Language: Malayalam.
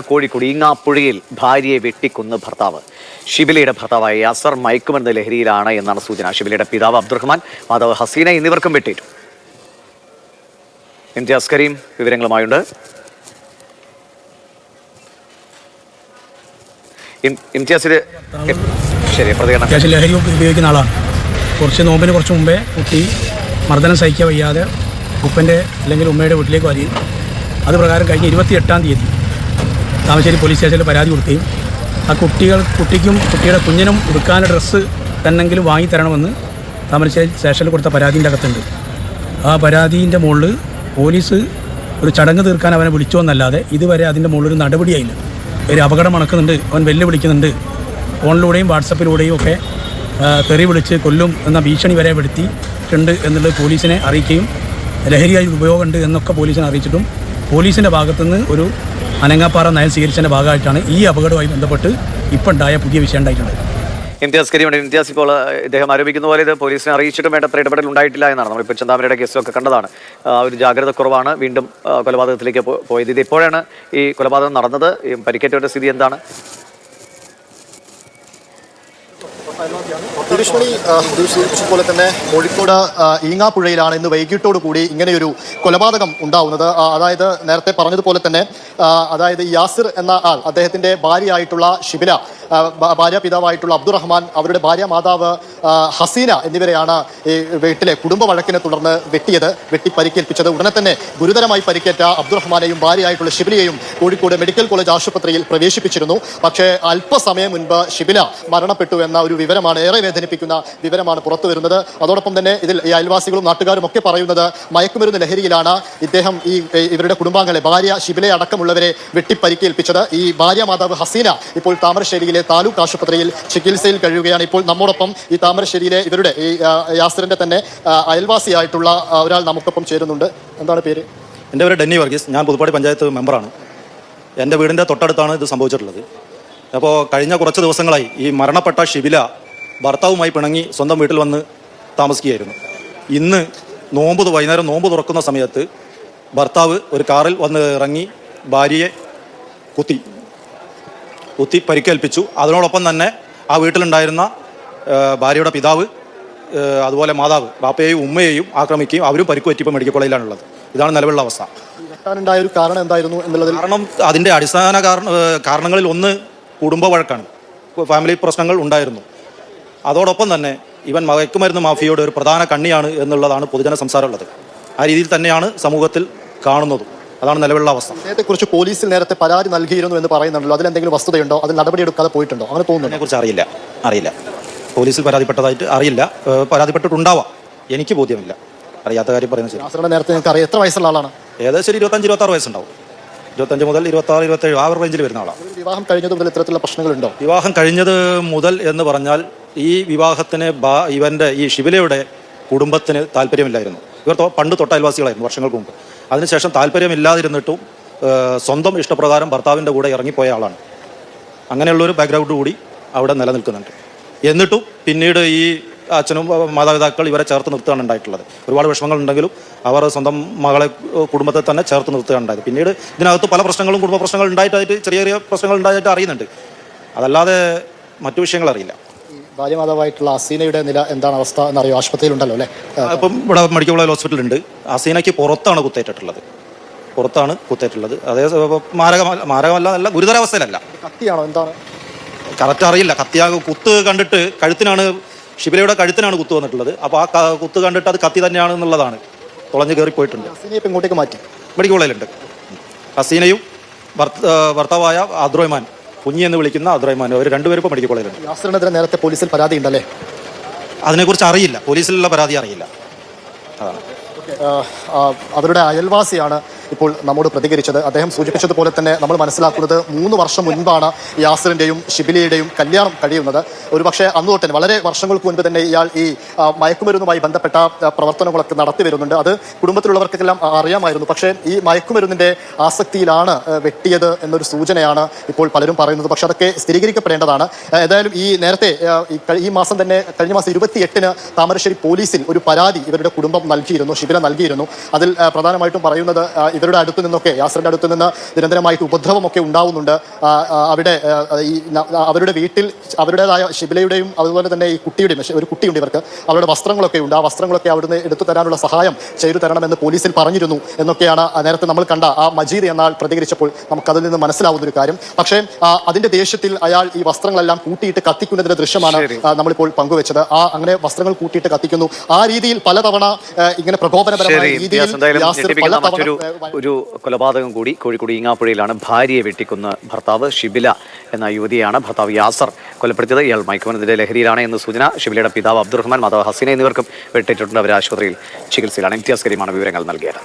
കോഴിക്കോട് ഈങ്ങാപ്പുഴയിൽ ഭാര്യയെ വെട്ടിക്കൊന്ന് ഭർത്താവ്. ഷിബിലയുടെ ഭർത്താവായ യാസർ മയക്കുമരുന്ന് ലഹരിയിലാണ് എന്നാണ് സൂചന. ഷിബിലയുടെ പിതാവ് അബ്ദുറഹ്മാൻ മാതാവ് ഹസീന എന്നിവർക്കും വെട്ടേറ്റു ഇംതിയാസ് കരീം വിവരങ്ങളുമായുണ്ട്. ഇം- ശരി പ്രതികരണം. അത്യാവശ്യം ലഹരി ഉപയോഗിക്കുന്ന ആളാണ്. കുറച്ച് നോമ്പിന് കുറച്ച് മുമ്പേ കുട്ടി മർദ്ദനം സഹിക്കാൻ വയ്യാതെ ഉപ്പന്റെ അല്ലെങ്കിൽ ഉമ്മയുടെ വീട്ടിലേക്ക് വരികയും അത് പ്രകാരം കഴിഞ്ഞ ഇരുപത്തി എട്ടാം തീയതി താമശ്ശേരി പോലീസ് സ്റ്റേഷനിൽ പരാതി കൊടുക്കുകയും ആ കുട്ടികൾ കുട്ടിക്കും കുട്ടിയുടെ കുഞ്ഞിനും ഉടുക്കാൻ ഡ്രസ്സ് തന്നെങ്കിലും വാങ്ങി തരണമെന്ന് താമരശ്ശേരി സ്റ്റേഷനിൽ കൊടുത്ത പരാതിന്റെ അകത്തുണ്ട്. ആ പരാതിന്റെ മുകളിൽ പോലീസ് ഒരു ചടങ്ങ് തീർക്കാൻ അവനെ വിളിച്ചു എന്നല്ലാതെ ഇതുവരെ അതിന്റെ മുകളിൽ ഒരു നടപടിയായില്ല. ഒരു അപകടം അണക്കുന്നുണ്ട് അവൻ വെല്ലുവിളിക്കുന്നുണ്ട്. ഫോണിലൂടെയും വാട്സപ്പിലൂടെയും ഒക്കെ തെറി വിളിച്ച് കൊല്ലും എന്ന ഭീഷണി വരെ പെടുത്തിയിട്ടുണ്ട് എന്നുള്ളത് പോലീസിനെ അറിയിക്കുകയും ലഹരിയായി ഉപയോഗമുണ്ട് എന്നൊക്കെ പോലീസിനെ അറിയിച്ചിട്ടും പോലീസിന്റെ ഭാഗത്തുനിന്ന് ഒരു അനങ്ങാപ്പാറ നയം സ്വീകരിച്ചതിന്റെ ഭാഗമായിട്ടാണ് ഈ അപകടവുമായി ബന്ധപ്പെട്ട് ഇപ്പം ഉണ്ടായ പുതിയ വിഷയം ഉണ്ടായിട്ടുള്ളത്. ഇംതിയാസ് കരിയുണ്ട് ഇംതിയാസ് ഇപ്പോൾ ഇദ്ദേഹം ആരോപിക്കുന്ന പോലെ ഇത് പോലീസിനെ അറിയിച്ചിട്ടും വേണ്ടത്ര ഇടപെടൽ ഉണ്ടായിട്ടില്ല എന്നാണ്. നമ്മളിപ്പോൾ ചന്താമരയുടെ കേസൊക്കെ കണ്ടതാണ്. ഒരു ജാഗ്രത കുറവാണ്. വീണ്ടും കൊലപാതകത്തിലേക്ക് പോയത്. ഇത് ഇപ്പോഴാണ് ഈ കൊലപാതകം നടന്നത്. പരിക്കേറ്റവരുടെ സ്ഥിതി എന്താണ്? തിരുശ്മണി സൂചിപ്പിച്ചതുപോലെ തന്നെ കോഴിക്കോട് ഈങ്ങാപ്പുഴയിലാണ് ഇന്ന് വൈകിട്ടോടു കൂടി ഇങ്ങനെയൊരു കൊലപാതകം ഉണ്ടാവുന്നത്. അതായത് നേരത്തെ പറഞ്ഞതുപോലെ തന്നെ അതായത് യാസിർ എന്ന ആൾ അദ്ദേഹത്തിന്റെ ഭാര്യയായിട്ടുള്ള ഷിബില ഭാര്യ പിതാവായിട്ടുള്ള അബ്ദുറഹ്മാൻ അവരുടെ ഭാര്യ മാതാവ് ഹസീന എന്നിവരെയാണ് ഈ വീട്ടിലെ കുടുംബ വഴക്കിനെ തുടർന്ന് വെട്ടിയത് വെട്ടി പരിക്കേൽപ്പിച്ചത് ഉടനെ തന്നെ ഗുരുതരമായി പരിക്കേറ്റ അബ്ദുറഹ്മാനെയും ഭാര്യയായിട്ടുള്ള ഷിബിലയെയും കോഴിക്കോട് മെഡിക്കൽ കോളേജ് ആശുപത്രിയിൽ പ്രവേശിപ്പിച്ചിരുന്നു. പക്ഷേ അല്പസമയം മുൻപ് ഷിബില മരണപ്പെട്ടു എന്ന ഒരു വിവരമാണ് ഏറെ വേദനിപ്പിക്കുന്ന വിവരമാണ് പുറത്തു വരുന്നത്. അതോടൊപ്പം തന്നെ ഇതിൽ ഈ അയൽവാസികളും നാട്ടുകാരും ഒക്കെ പറയുന്നത് മയക്കുമരുന്ന് ലഹരിയിലാണ് ഇദ്ദേഹം ഈ ഇവരുടെ കുടുംബാംഗങ്ങളെ ഭാര്യ ഷിബിലെ അടക്കമുള്ളവരെ വെട്ടിപ്പരിക്കേൽപ്പിച്ചത്. ഈ ഭാര്യ മാതാവ് ഹസീന ഇപ്പോൾ താമരശ്ശേരിയിലെ താലൂക്ക് ആശുപത്രിയിൽ ചികിത്സയിൽ കഴിയുകയാണ്. ഇപ്പോൾ നമ്മോടൊപ്പം ഈ താമരശ്ശേരിയിലെ ഇവരുടെ ഈ യാസറിന്റെ തന്നെ അയൽവാസിയായിട്ടുള്ള ഒരാൾ നമുക്കൊപ്പം ചേരുന്നുണ്ട്. എന്താണ് പേര്? എന്റെ പേര് ഡെന്നി വർഗീസ്. ഞാൻ പുതുപ്പാടി പഞ്ചായത്ത് മെമ്പറാണ്. എന്റെ വീടിന്റെ തൊട്ടടുത്താണ് ഇത് സംഭവിച്ചിട്ടുള്ളത്. അപ്പോൾ കഴിഞ്ഞ കുറച്ച് ദിവസങ്ങളായി ഈ മരണപ്പെട്ട ഷിബില ഭർത്താവുമായി പിണങ്ങി സ്വന്തം വീട്ടിൽ വന്ന് താമസിക്കുകയായിരുന്നു. ഇന്ന് നോമ്പ് വൈകുന്നേരം നോമ്പ് തുറക്കുന്ന സമയത്ത് ഭർത്താവ് ഒരു കാറിൽ വന്ന് ഇറങ്ങി ഭാര്യയെ കുത്തി. കുത്തി പരിക്കേൽപ്പിച്ചു. അതിനോടൊപ്പം തന്നെ ആ വീട്ടിലുണ്ടായിരുന്ന ഭാര്യയുടെ പിതാവ് അതുപോലെ മാതാവ് ബാപ്പയെയും ഉമ്മയെയും ആക്രമിക്കുകയും അവരും പരിക്ക് പറ്റിയപ്പോൾ മെഡിക്കൽ കോളേജിലാണുള്ളത്. ഇതാണ് നിലവിലുള്ള അവസ്ഥ. വെട്ടാനുണ്ടായ ഒരു കാരണം എന്തായിരുന്നു എന്നുള്ളതിൽ കാരണം അതിന്റെ അടിസ്ഥാന കാരണ കാരണങ്ങളിൽ ഒന്ന് കുടുംബ വഴക്കാണ്. ഫാമിലി പ്രശ്നങ്ങൾ ഉണ്ടായിരുന്നു. അതോടൊപ്പം തന്നെ ഇവൻ മയക്കുമരുന്ന് മാഫിയയുടെ ഒരു പ്രധാന കണ്ണിയാണ് എന്നുള്ളതാണ് പൊതുജന സംസാരമുള്ളത്. ആ രീതിയിൽ തന്നെയാണ് സമൂഹത്തിൽ കാണുന്നതും. അതാണ് നിലവിലുള്ള അവസ്ഥ. ഇദ്ദേഹത്തെക്കുറിച്ച് പോലീസിൽ നേരത്തെ പരാതി നൽകിയിരുന്നു എന്ന് പറയുന്നുണ്ടല്ലോ. അതിലെന്തെങ്കിലും വസ്തുതയുണ്ടോ? അതിൽ നടപടിയെടുക്കാതെ പോയിട്ടുണ്ടോ? അങ്ങനെ തോന്നുന്നു അതിനെക്കുറിച്ച് അറിയില്ല. അറിയില്ല. പോലീസിൽ പരാതിപ്പെട്ടതായിട്ട് അറിയില്ല. പരാതിപ്പെട്ടിട്ടുണ്ടാവാം. എനിക്ക് ബോധ്യമില്ല. അറിയാത്ത കാര്യം പറയുന്നത് നേരത്തെ നിങ്ങൾക്ക് അറിയാം. എത്ര വയസ്സുള്ള ആളാണ്? ഏകദേശം ഇരുപത്തഞ്ച് ഇരുപത്താറ് വയസ്സുണ്ടാവും. ഇരുപത്തഞ്ച് മുതൽ ഇരുപത്താറ് ഇരുപത്തേഴ് ആ റേഞ്ചിൽ വരുന്ന ആളാണ് വിവാഹം കഴിഞ്ഞത് മുതൽ ഇത്തരത്തിലുള്ള പ്രശ്നങ്ങളുണ്ടോ? വിവാഹം കഴിഞ്ഞത് മുതൽ എന്ന് പറഞ്ഞാൽ ഈ വിവാഹത്തിന് ബാ ഇവന്റെ ഈ ഷിബിലയുടെ കുടുംബത്തിന് താല്പര്യമില്ലായിരുന്നു. ഇവർ പണ്ട് തൊട്ട അയൽവാസികളായിരുന്നു വർഷങ്ങൾക്ക് മുമ്പ്. അതിനുശേഷം താല്പര്യമില്ലാതിരുന്നിട്ടും സ്വന്തം ഇഷ്ടപ്രകാരം ഭർത്താവിന്റെ കൂടെ ഇറങ്ങിപ്പോയ ആളാണ്. അങ്ങനെയുള്ളൊരു ബാക്ക്ഗ്രൗണ്ട് കൂടി അവിടെ നിലനിൽക്കുന്നുണ്ട്. എന്നിട്ടും പിന്നീട് ഈ അച്ഛനും മാതാപിതാക്കൾ ഇവരെ ചേർത്ത് നിർത്തുകയാണ് ഉണ്ടായിട്ടുള്ളത്. ഒരുപാട് വിഷമങ്ങൾ ഉണ്ടെങ്കിലും അവർ സ്വന്തം മകളെ കുടുംബത്തെ തന്നെ ചേർത്ത് നിർത്തുകയാണ് ഉണ്ടായത്. പിന്നീട് ഇതിനകത്ത് പല പ്രശ്നങ്ങളും കുടുംബ പ്രശ്നങ്ങൾ ഉണ്ടായിട്ടായിട്ട് ചെറിയ ചെറിയ പ്രശ്നങ്ങൾ ഉണ്ടായിട്ട് അറിയുന്നുണ്ട്. അതല്ലാതെ മറ്റു വിഷയങ്ങൾ അറിയില്ല. ഈ ഭാര്യമാതാവായിട്ടുള്ള അസീനയുടെ നില എന്താണ് അവസ്ഥ എന്നറിയോ? ആശുപത്രിയിലുണ്ടല്ലോ അല്ലേ? അപ്പം ഇപ്പം ഇവിടെ മെഡിക്കൽ കോളേജ് ഹോസ്പിറ്റലുണ്ട്. അസീനയ്ക്ക് പുറത്താണ് കുത്തേറ്റിട്ടുള്ളത്. പുറത്താണ് കുത്തേറ്റുള്ളത് അതേ മാരക മാരകമല്ല മാരകമല്ല അല്ല ഗുരുതരാവസ്ഥയിലല്ല. കത്തിയാണോ? എന്താണ്? കറക്റ്റ് അറിയില്ല. കത്തിയാ കുത്ത് കണ്ടിട്ട് കഴുത്തിനാണ് ഷിബിലയുടെ കഴുത്തിനാണ് കുത്ത് വന്നിട്ടുള്ളത്. അപ്പോൾ ആ കുത്ത് കണ്ടിട്ട് അത് കത്തി തന്നെയാണ് എന്നുള്ളതാണ് തുളഞ്ഞു കയറി പോയിട്ടുണ്ട്. അസീനയെ ഇപ്പം ഇങ്ങോട്ടേക്ക് മാറ്റി. മെഡിക്കൽ കോളേജിലുണ്ട്. ഹസീനയും ഭർത്ത- ഭർത്താവായ അദ്രഹ്മാൻ കുഞ്ഞി എന്ന് വിളിക്കുന്ന അബ്ദുറഹ്മാൻ അവർ രണ്ടുപേരും ഇപ്പോൾ മെഡിക്കൽ കോളേജിലുണ്ട് യാസറിനെതിരെ നേരത്തെ പോലീസിൽ പരാതി ഉണ്ടല്ലേ? അതിനെക്കുറിച്ച് അറിയില്ല. പോലീസിലുള്ള പരാതി അറിയില്ല. അതാണ്. അവരുടെ അയൽവാസിയാണ് ഇപ്പോൾ നമ്മോട് പ്രതികരിച്ചത്. അദ്ദേഹം സൂചിപ്പിച്ചതുപോലെ തന്നെ നമ്മൾ മനസ്സിലാക്കുന്നത് മൂന്ന് വർഷം മുൻപാണ് യാസിറിന്റെയും ഷിബിലിയുടെയും കല്യാണം കഴിയുന്നത്. ഒരുപക്ഷെ അന്ന് തൊട്ട് വളരെ വർഷങ്ങൾക്ക് മുൻപ് തന്നെ ഇയാൾ ഈ മയക്കുമരുന്നുമായി ബന്ധപ്പെട്ട പ്രവർത്തനങ്ങളൊക്കെ നടത്തി വരുന്നുണ്ട് അത് കുടുംബത്തിലുള്ളവർക്കെല്ലാം അറിയാമായിരുന്നു. പക്ഷേ ഈ മയക്കുമരുന്നിന്റെ ആസക്തിയിലാണ് വെട്ടിയത് എന്നൊരു സൂചനയാണ് ഇപ്പോൾ പലരും പറയുന്നത്. പക്ഷെ അതൊക്കെ സ്ഥിരീകരിക്കപ്പെടേണ്ടതാണ്. ഏതായാലും ഈ നേരത്തെ ഈ മാസം തന്നെ കഴിഞ്ഞ മാസം ഇരുപത്തി എട്ടിന് താമരശ്ശേരി പോലീസിൽ ഒരു പരാതി ഇവരുടെ കുടുംബം നൽകിയിരുന്നു ഷിബില നൽകിയിരുന്നു. അതിൽ പ്രധാനമായിട്ടും പറയുന്നത് ഇവർ ഇവരുടെ അടുത്ത് നിന്നൊക്കെ യാസറിന്റെ അടുത്ത് നിന്ന് നിരന്തരമായിട്ട് ഉപദ്രവമൊക്കെ ഉണ്ടാവുന്നുണ്ട്. അവിടെ ഈ അവരുടെ വീട്ടിൽ അവരുടേതായ ശിബിലയുടെയും അതുപോലെ തന്നെ ഈ കുട്ടിയുടെയും ഒരു കുട്ടിയുണ്ട് ഇവർക്ക് അവരുടെ വസ്ത്രങ്ങളൊക്കെ ഉണ്ട്. ആ വസ്ത്രങ്ങളൊക്കെ അവിടുന്ന് എടുത്തു തരാനുള്ള സഹായം ചെയ്തു തരണമെന്ന് പോലീസിൽ പറഞ്ഞിരുന്നു എന്നൊക്കെയാണ് നേരത്തെ നമ്മൾ കണ്ട ആ മജീദ് എന്നാൾ പ്രതികരിച്ചപ്പോൾ നമുക്കതിൽ നിന്ന് മനസ്സിലാവുന്ന ഒരു കാര്യം. പക്ഷേ അതിന്റെ ദേഷ്യത്തിൽ അയാൾ ഈ വസ്ത്രങ്ങളെല്ലാം കൂട്ടിയിട്ട് കത്തിക്കുന്നതിന്റെ ദൃശ്യമാണ് നമ്മളിപ്പോൾ പങ്കുവെച്ചത്. ആ അങ്ങനെ വസ്ത്രങ്ങൾ കൂട്ടിയിട്ട് കത്തിക്കുന്നു. ആ രീതിയിൽ പലതവണ ഇങ്ങനെ പ്രകോപനപരമായ രീതിയിൽ പലതവണ ഒരു കൊലപാതകം കൂടി കോഴിക്കോട് ഈങ്ങാപ്പുഴയിലാണ് ഭാര്യയെ വെട്ടിക്കുന്ന ഭർത്താവ് ഷിബില എന്ന യുവതിയാണ് ഭർത്താവ് യാസർ കൊലപ്പെടുത്തിയത്. ഇയാൾ മയക്കുമരുന്നിന്റെ ലഹരിയിലാണ് എന്ന് സൂചന ഷിബിലയുടെ പിതാവ് അബ്ദുറഹ്മാൻ മാതാവ് ഹസീന എന്നിവർക്കും വെട്ടേറ്റിട്ടുണ്ട് അവർ ആശുപത്രിയിൽ ചികിത്സയിലാണ്. ഇംതിയാസ് കരീമാണ് വിവരങ്ങൾ നൽകിയത്.